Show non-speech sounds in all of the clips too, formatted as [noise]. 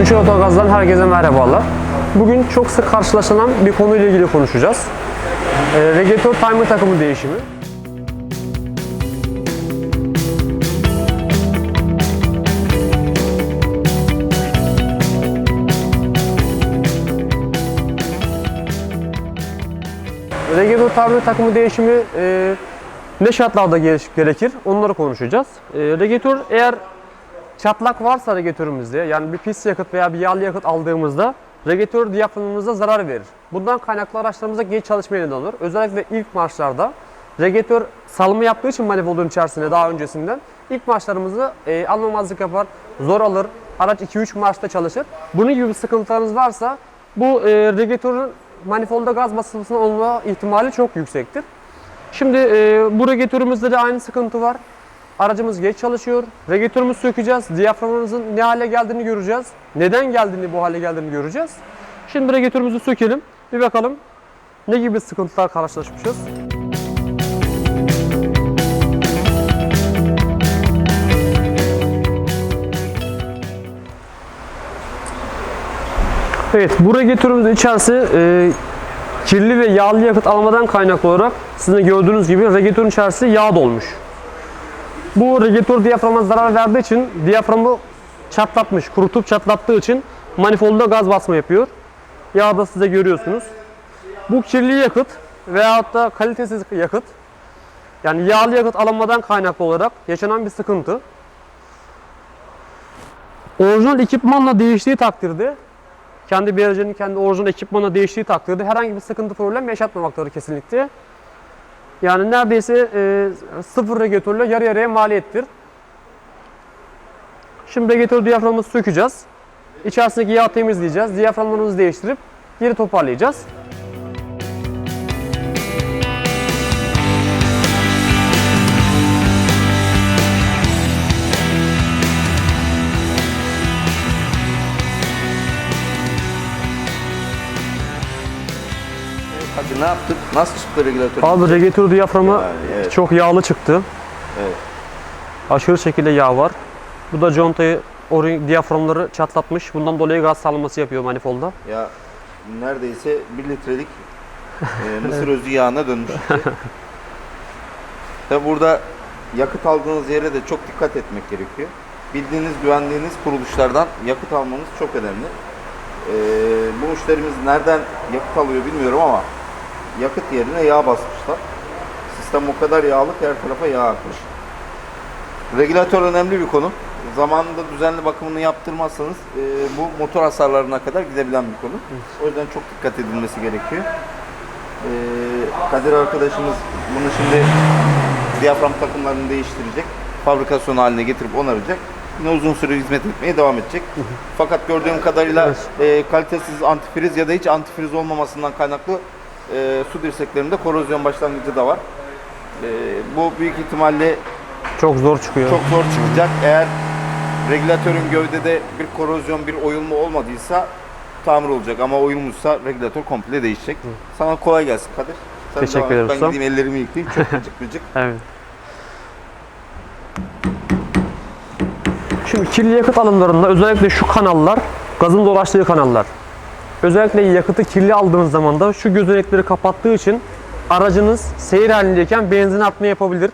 Üçü Otogaz'dan herkese merhabalar. Bugün çok sık karşılaşılan bir konuyla ilgili konuşacağız. E, Regulator timer takımı değişimi. Regulator timer takımı değişimi e, ne şartlarda gere- gerekir? Onları konuşacağız. E, regülatör eğer çatlak varsa regülatörümüzde yani bir pis yakıt veya bir yağlı yakıt aldığımızda regülatör diyaframımıza zarar verir. Bundan kaynaklı araçlarımıza geç çalışmaya neden olur. Özellikle ilk marşlarda regülatör salma yaptığı için manifoldun içerisinde daha öncesinden ilk marşlarımızı e, almamazlık yapar, zor alır, araç 2-3 marşta çalışır. Bunun gibi sıkıntılarınız varsa bu e, regülatörün manifolda gaz basıntısının olma ihtimali çok yüksektir. Şimdi e, bu regülatörümüzde de aynı sıkıntı var. Aracımız geç çalışıyor. Regülatörümüzü sökeceğiz. Diyaframımızın ne hale geldiğini göreceğiz. Neden geldiğini bu hale geldiğini göreceğiz. Şimdi regülatörümüzü sökelim. Bir bakalım ne gibi sıkıntılar karşılaşmışız. Evet, bu regülatörümüzün içerisi e, kirli ve yağlı yakıt almadan kaynaklı olarak sizin gördüğünüz gibi regülatörün içerisi yağ dolmuş. Bu regülatör diyaframa zarar verdiği için diyaframı çatlatmış, kurutup çatlattığı için manifolda gaz basma yapıyor. Yağı da size görüyorsunuz. Bu kirli yakıt veyahut da kalitesiz yakıt yani yağlı yakıt alınmadan kaynaklı olarak yaşanan bir sıkıntı. Orijinal ekipmanla değiştiği takdirde kendi aracının kendi orijinal ekipmanla değiştiği takdirde herhangi bir sıkıntı problem yaşatmamaktadır kesinlikle. Yani neredeyse e, sıfır regülatörle yarı yarıya maliyettir. Şimdi regülatör diyaframımızı sökeceğiz. İçerisindeki yağ temizleyeceğiz. Diyaframlarımızı değiştirip geri toparlayacağız. Ne yaptık? Nasıl çıktı regülatör? Abi regülatör diyaframı Yani, evet. çok yağlı çıktı. Evet. Aşırı şekilde yağ var. Bu da contayı, o diyaframları çatlatmış. Bundan dolayı gaz salması yapıyor manifolda. Ya neredeyse 1 litrelik e, [laughs] mısır özü yağına dönmüş. [laughs] Tabi burada yakıt aldığınız yere de çok dikkat etmek gerekiyor. Bildiğiniz, güvendiğiniz kuruluşlardan yakıt almanız çok önemli. E, bu müşterimiz nereden yakıt alıyor bilmiyorum ama yakıt yerine yağ basmışlar. Sistem o kadar yağlı ki her tarafa yağ akmış. Regülatör önemli bir konu. Zamanında düzenli bakımını yaptırmazsanız e, bu motor hasarlarına kadar gidebilen bir konu. O yüzden çok dikkat edilmesi gerekiyor. E, Kadir arkadaşımız bunu şimdi diyafram takımlarını değiştirecek. Fabrikasyon haline getirip onaracak. Yine uzun süre hizmet etmeye devam edecek. Fakat gördüğüm kadarıyla e, kalitesiz antifriz ya da hiç antifriz olmamasından kaynaklı e, su dirseklerinde korozyon başlangıcı da var. E, bu büyük ihtimalle Çok zor çıkıyor. çok zor çıkacak. Eğer regülatörün gövdede bir korozyon, bir oyulma olmadıysa tamir olacak ama oyulmuşsa regülatör komple değişecek. Sana kolay gelsin Kadir. Sen Teşekkür ederim Ben gideyim ellerimi yıkayayım. Çok [laughs] gıcık gıcık. Evet. Şimdi kirli yakıt alımlarında özellikle şu kanallar, gazın dolaştığı kanallar. Özellikle yakıtı kirli aldığınız zaman da şu gözenekleri kapattığı için aracınız seyir halindeyken benzin artma yapabilir.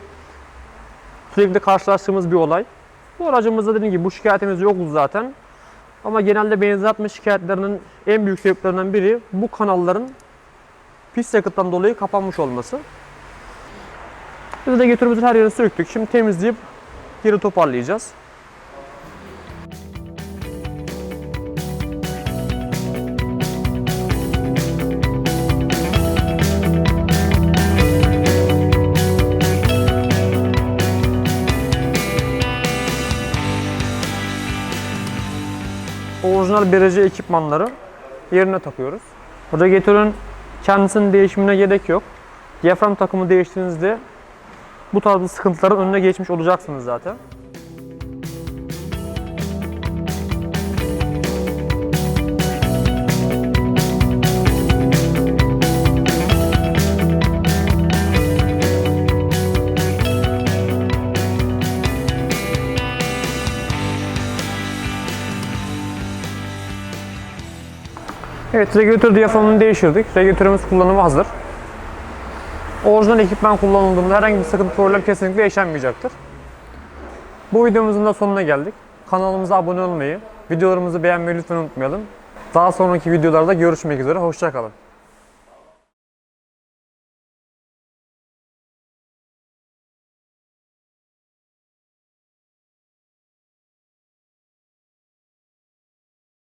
Sürekli karşılaştığımız bir olay. Bu aracımızda dediğim gibi bu şikayetimiz yoktu zaten. Ama genelde benzin atma şikayetlerinin en büyük sebeplerinden biri bu kanalların pis yakıttan dolayı kapanmış olması. Biz de götürümüzün her yerini söktük. Şimdi temizleyip geri toparlayacağız. Orijinal berece ekipmanları yerine takıyoruz. Radyatörün kendisinin değişimine gerek yok. Diyafram takımı değiştiğinizde bu tarz sıkıntıların önüne geçmiş olacaksınız zaten. Evet, regülatör diyaframını değiştirdik. Regülatörümüz kullanıma hazır. Orijinal ekipman kullanıldığında herhangi bir sıkıntı problem kesinlikle yaşanmayacaktır. Bu videomuzun da sonuna geldik. Kanalımıza abone olmayı, videolarımızı beğenmeyi lütfen unutmayalım. Daha sonraki videolarda görüşmek üzere, hoşçakalın.